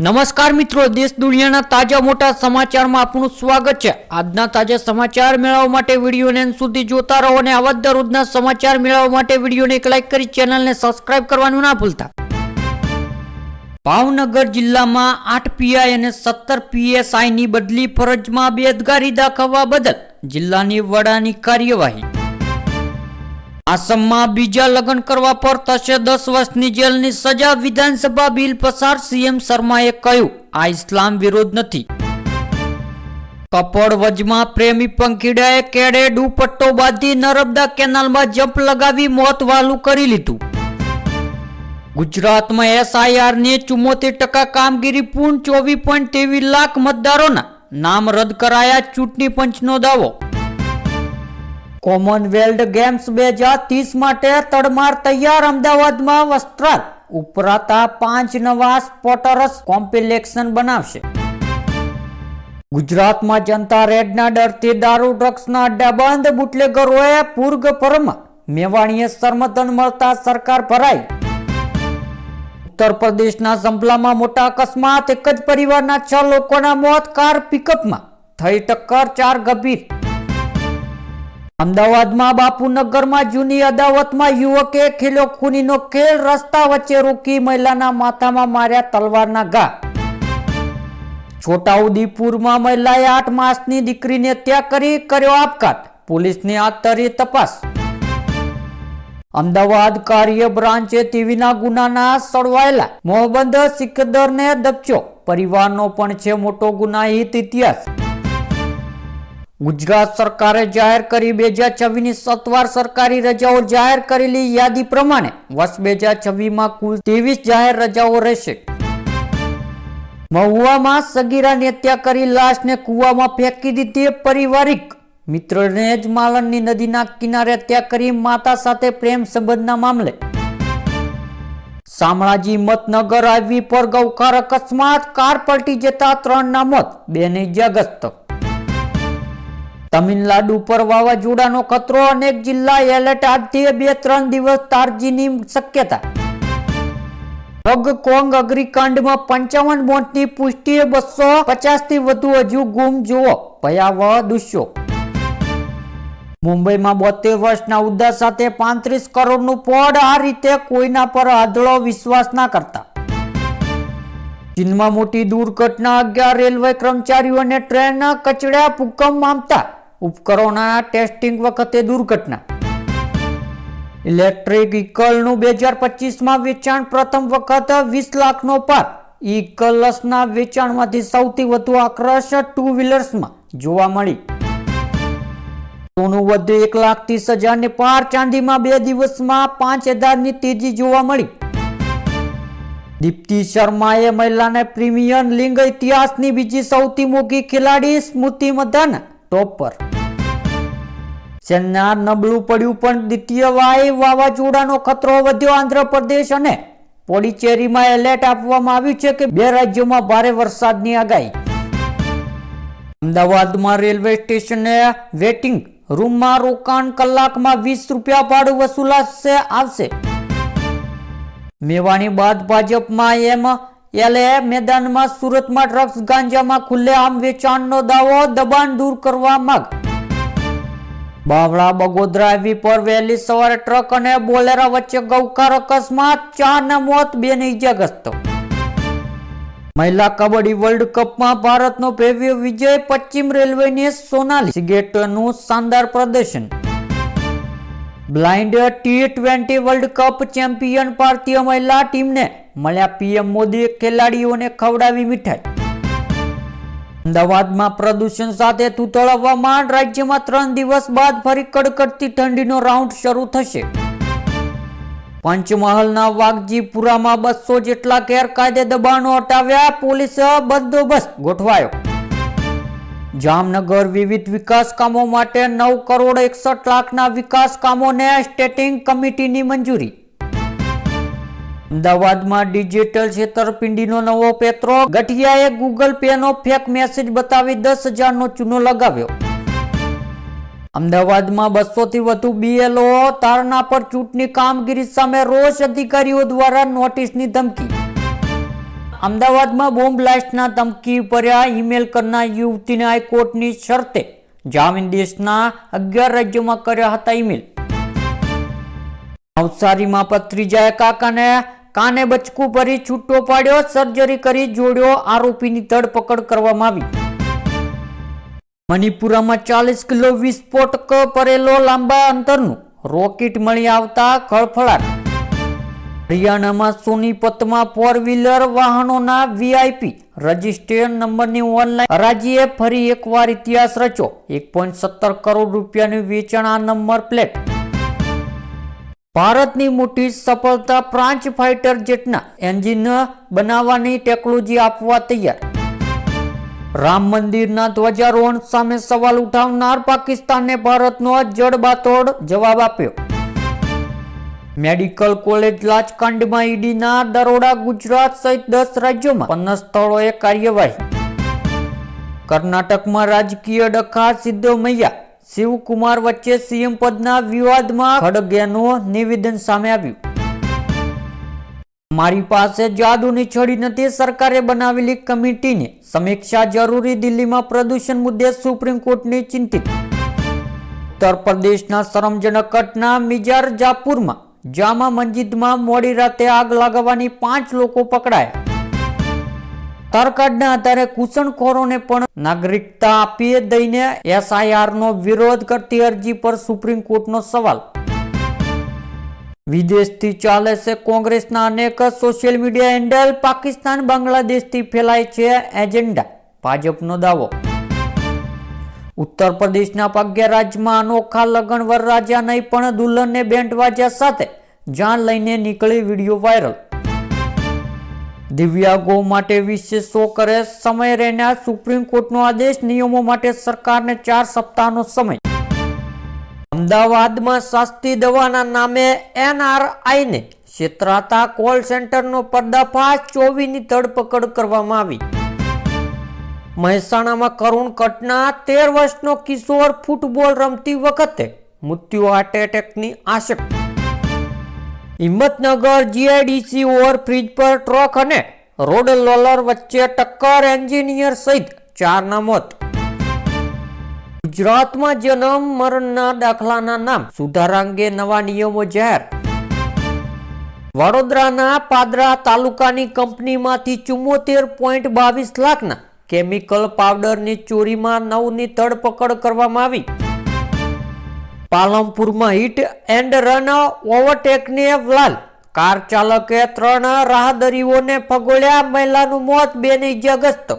નમસ્કાર મિત્રો, દેશ દુનિયાના તાજા મોટા સમાચારમાં આપનું સ્વાગત છે. આજના તાજા સમાચાર મેળવવા માટે વિડીયોને સુધી જોતા રહો અને આવા દરરોજના સમાચાર મેળવવા માટે વિડીયોને એક લાઈક કરી ચેનલને સબસ્ક્રાઇબ કરવાનું ના ભૂલતા. ભાવનગર જિલ્લામાં આઠ પીઆઈ અને સત્તર પીએસઆઈની બદલી ફરજમાં બેદગારી દાખવવા બદલ જિલ્લાની વડાની કાર્યવાહી. આસામમાં બીજા લગ્ન કરવા પર થશે દસ વર્ષની જેલની સજા વિધાનસભા બિલ પસાર સીએમ શર્માએ કહ્યું, આ ઇસ્લામ વિરોધ નથી. કપડ વજમાં પ્રેમી પંખીડાએ કેડે દુપટ્ટો બાંધી નર્મદા કેનાલમાં જંપ લગાવી મોત વાલું કરી લીધું. ગુજરાતમાં એસઆઈઆર ને ચુમ્મોતેર ટકા કામગીરી પૂર્ણ ચોવીસ પોઈન્ટ ત્રેવીસ લાખ મતદારોના નામ રદ કરાયા ચૂંટણી પંચનો દાવો. કોમનવેલ્થ ગેમ્સ બે હજાર ત્રીસ માટે તડમાર તૈયાર અમદાવાદમાં વસ્ત્રાલ. ઉપરાતા પાંચ નવા સ્પોટરસ કોમ્પિલેક્શન બનાવશે. ગુજરાતમાં જનતા રેડના ડરથી દારૂ ડ્રગ્સના અડ્ડા બંધ બુટલેગરોએ પૂર્ગ પરમાં મેવાણીએ સરમદન મળતા સરકાર ભરાઈ. ઉત્તર પ્રદેશના સંભલામાં મોટા અકસ્માત, એક જ પરિવારના છ લોકોના મોત, કાર પિકઅપમાં. થઈ ટક્કર ચાર ગંભીર. અમદાવાદમાં બાપુનગરમાં જૂની અદાવતમાં યુવકે ખીલો ખૂનીનો ખેલ રસ્તા વચ્ચે રોકી મહિલાના માથામાં માર્યા તલવારના ઘા. છોટાઉદેપુરમાં મહિલાએ આઠ માસની દીકરીને હત્યા કરી, કર્યો આપઘાત. પોલીસની હાથ ધરી તપાસ. અમદાવાદ કાર્ય બ્રાન્ચે ટીવીના ગુનાના સળવાયેલા મોહબંદ સિકદરને દબચ્યો પરિવારનો પણ છે મોટો ગુનાહિત ઇતિહાસ. ગુજરાત સરકારે જાહેર કરી બે હજાર છવ્વીસની સત્વાર સરકારી રજાઓ જાહેર કરેલી યાદી પ્રમાણે વર્ષ બે હજાર છવ્વીસમાં કુલ ત્રેવીસ જાહેર રજાઓ રહેશે. મહુવામાં સગીરાની હત્યા કરી લાશને કૂવામાં ફેંકી દીધી પારિવારિક મિત્રને જ માલણની નદીના કિનારે હત્યા કરી માતા સાથે પ્રેમ સંબંધના મામલે. શામળાજી મતનગર આવી પર ગૌકાર અકસ્માત, કાર પલટી જતા ત્રણના મોત બેને ઇજાગ્રસ્ત તમિલનાડુ પર વાવાઝોડાનો ખતરો, અનેક જિલ્લા એલર્ટ આજથી બે ત્રણ દિવસ તારજીની શક્યતા. હોંગકોંગ અગ્નિકાંડમાં પંચાવન મોતની પુષ્ટિ બસો પચાસથી વધુ હજુ ગુમ જુઓ, ભયાવહ દૃશ્યો. મુંબઈમાં બોતેર વર્ષના ઉદ્દા સાથે પાંત્રીસ કરોડનું પડ આ રીતે કોઈના પર આધળો વિશ્વાસ ના કરતા. ચીનમાં મોટી દુર્ઘટના, અગિયાર રેલવે કર્મચારીઓને ટ્રેન કચડ્યા ભૂકંપ મામતા ઉપકરણોના ટેસ્ટિંગ વખતે દુર્ઘટના. ઇલેક્ટ્રિક ઇકલનું બે હજાર પચીસમાં વેચાણ પ્રથમ વખત વીસ લાખનો પાર. ઇકલસના વેચાણમાંથી સૌથી વધુ આક્રશ ટુ વ્હીલર્સમાં જોવા મળી. સોનું વધુ એક લાખ ત્રીસ હજારને પાર, ચાંદીમાં બે દિવસમાં પાંચ હજારની તેજી જોવા મળી. દીપ્તિ શર્માએ મહિલાને પ્રીમિયર લિંગ ઇતિહાસની બીજી સૌથી મોઘી ખેલાડી સ્મૃતિ મધાના ટોપ પર સેના નબળું પડ્યું, પણ દ્વિતીય વાય વાવાઝોડાનો ખતરો વધ્યો. આંધ્રપ્રદેશ અને પોડિચેરીમાં એલર્ટ આપવામાં આવ્યું છે કે બે રાજ્યોમાં ભારે વરસાદની આગાહી. અમદાવાદમાં રેલવે સ્ટેશને વેટિંગ રૂમમાં રોકાણ કલાકમાં વીસ રૂપિયા ભાડું વસૂલાશે, આવશે. મેવાણી બાદ ભાજપમાં એમ એલએ મેદાનમાં સુરતમાં ડ્રગ્સ ગાંજામાં ખુલ્લેઆમ વેચાણનો દાવો, દબાણ દૂર કરવા માંગ. બાવળા બગોદરા હાઈવે પર વહેલી સવારે ટ્રક અને બોલેરા વચ્ચે ગૌકાર અકસ્માત ચાર ના મોત બે ને ઇજાગ્રસ્ત. મહિલા કબડ્ડી વર્લ્ડ કપમાં ભારતનો ભવ્ય વિજય, પશ્ચિમ રેલવેની સોનાલી સિગેટનું શાનદાર પ્રદર્શન. Blind T twenty world cup champion ભારતીય મહિલા ટીમને મળ્યા પીએમ મોદી ખેલાડીઓને ખવડાવી મીઠાઈ. અમદાવાદમાં પ્રદૂષણ સાથે તૂતળ હવામાન રાજ્યમાં ત્રણ દિવસ બાદ ફરી કડકડતી ઠંડીનો રાઉન્ડ શરૂ થશે. પંચમહાલના વાઘજીપુરામાં બસો જેટલા ગેરકાયદે દબાણો હટાવ્યા પોલીસે બંદોબસ્ત ગોઠવાયો. જામનગર વિવિધ વિકાસ કામો માટે નવ કરોડ એકસઠ લાખના વિકાસ કામોને સ્ટેટિંગ કમિટીની મંજૂરી. અમદાવાદમાં ડિજિટલ છેતરપિંડીનો નવો પેત્રો. ગઠિયાએ ગૂગલ પે નો ફેક મેસેજ બતાવી દસ હજારનો ચૂનો લગાવ્યો. અમદાવાદમાં બસો થી વધુ બીએલઓ તારણા પર ચૂંટણી કામગીરી સામે રોષ અધિકારીઓ દ્વારા નોટિસની ધમકી. અમદાવાદમાં બોમ્બ બ્લાસ્ટના ધમકી ભર્યા ઈમેલ કરનાર યુવતીને હાઈકોર્ટની શરતે. જામીન દેશના અગિયાર રાજ્યોમાં કર્યા હતા ઈમેલ. નવસારીમાં પત્રીજાએ કાકાને કાને બચકું ભરી છૂટો પાડ્યો સર્જરી કરી જોડ્યો, આરોપીની ધરપકડ કરવામાં આવી. મણિપુરામાં ચાલીસ કિલો વિસ્ફોટક પરેલો લાંબા અંતરનું રોકેટ મળી આવતા ખળફળાટ હરિયાણામાં સોનીપતમાં ફોર વ્હીલર વાહનોના વીઆઈપી રજિસ્ટ્રેશન નંબરની ઓનલાઈન હરાજીએ ફરી એકવાર ઇતિહાસ રચ્યો. એક પોઈન્ટ સત્તર કરોડ રૂપિયાનું વેચાણ આ નંબર પ્લેટ ભારતની મોટી સફળતા પ્રાંચ ફાઇટર જેટના એન્જિન બનાવવાની ટેકનોલોજી આપવા તૈયાર. રામ મંદિરના ધ્વજારોહણ સામે સવાલ ઉઠાવનાર પાકિસ્તાનને ભારતનો જડબાતોડ જવાબ આપ્યો. મેડિકલ કોલેજ લાચકાંડમાં ઈડીના દરોડા ગુજરાત સહિત દસ રાજ્યોમાં પન્નાસ સ્થળોએ કાર્યવાહી. કર્ણાટકમાં રાજકીય ડખા સિદ્ધમૈયા શિવકુમાર વચ્ચે સીએમ પદના વિવાદમાં ખડગેનું નિવેદન સામે આવ્યું. મારી પાસે જાદુની છડી નથી, સરકારે બનાવેલી કમિટીની. સમીક્ષા જરૂરી દિલ્હીમાં પ્રદૂષણ મુદ્દે સુપ્રીમ કોર્ટની ચિંતિત. ઉત્તર પ્રદેશના શરમજનક ઘટના મિજારજાપુરમાં જામા મસ્જિદમાં મોડી રાતે આગ લાગવાની પાંચ લોકો પકડાયા. તરકાડના આધારે ઘૂસણખોરોને પણ નાગરિકતા આપીએ દઈને એસઆઈઆરનો વિરોધ કરતી અરજી પર સુપ્રીમ કોર્ટનો સવાલ. વિદેશથી ચાલે છે કોંગ્રેસના અનેક સોશિયલ મીડિયા હેન્ડલ. પાકિસ્તાન બાંગ્લાદેશથી ફેલાય છે એજન્ડા. ભાજપનો દાવો. ઉત્તર પ્રદેશના ભાગ્ય રાજ્યમાં અનોખા લગન વરરાજા નહીં પણ દુલ્હનને બેન્ડ વાજ્યા સાથે. જાન લઈને નીકળી વીડિયો વાયરલ. દિવ્યાંગો માટે વિશેષ શો કરે સમય રહેનાર સુપ્રીમ કોર્ટનો આદેશ? નિયમો માટે સરકારને ચાર સપ્તાહનો સમય. અમદાવાદમાં સસ્તી દવાના નામે એનઆરઆઈને છેતરાતા કોલ સેન્ટરનો પર્દાફાશ, ચોવીની ધરપકડ કરવામાં આવી. મહેસાણામાં કરુણ ઘટના, તેર વર્ષનો કિશોર ફૂટબોલ રમતી વખતે મૃત્યુ હાર્ટ એટેકની આશક. હિંમતનગર જીઆઈડીસી ઓવરબ્રિજ પર ટ્રક અને રોડ રોલર વચ્ચે ટક્કર એન્જિનિયર સહિત ચારના મોત ગુજરાતમાં જન્મ મરણના દાખલાના નામ સુધારા અંગે નવા નિયમો જાહેર. વડોદરાના પાદરા તાલુકાની કંપનીમાંથી ચુમ્મોતેર પોઈન્ટ બાવીસ લાખના કેમિકલ પાવડરની ચોરીમાં નવની ધરપકડ કરવામાં આવી. પાલનપુરમાં હિટ એન્ડ રન ઓવરટેકને લાલ. કાર ચાલકે ત્રણ રાહદરીઓને ફગોળ્યા મહિલાનું મોત, બેની ઇજાગ્રસ્ત